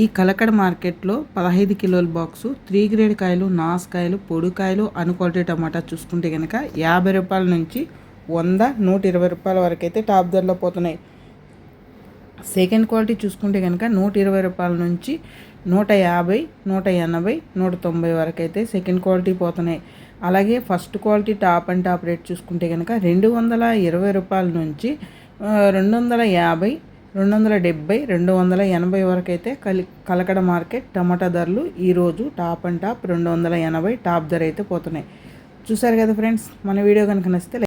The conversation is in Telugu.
ఈ కలకడ మార్కెట్లో పదహైదు కిలోల బాక్సు త్రీ గ్రేడ్ కాయలు నాసుకాయలు పొడికాయలు అనుక్వాలిటీ టమాటా చూసుకుంటే కనుక యాభై రూపాయల నుంచి వంద నూట ఇరవై రూపాయల వరకు అయితే టాప్ ధరలో పోతున్నాయి. సెకండ్ క్వాలిటీ చూసుకుంటే కనుక నూట ఇరవై రూపాయల నుంచి నూట యాభై నూట ఎనభై నూట తొంభై వరకు అయితే సెకండ్ క్వాలిటీ పోతున్నాయి. అలాగే first quality top and top rate చూసుకుంటే కనుక రెండు వందల ఇరవై రూపాయల నుంచి రెండు వందల యాభై రెండు వందల డెబ్బై రెండు వందల ఎనభై వరకు అయితే కలి కలకడ మార్కెట్ టమాటా ధరలు ఈరోజు టాప్ అండ్ టాప్ రెండు వందల ఎనభై టాప్ ధర అయితే పోతున్నాయి. చూసారు కదా ఫ్రెండ్స్ మన వీడియో కనుక నచ్చితే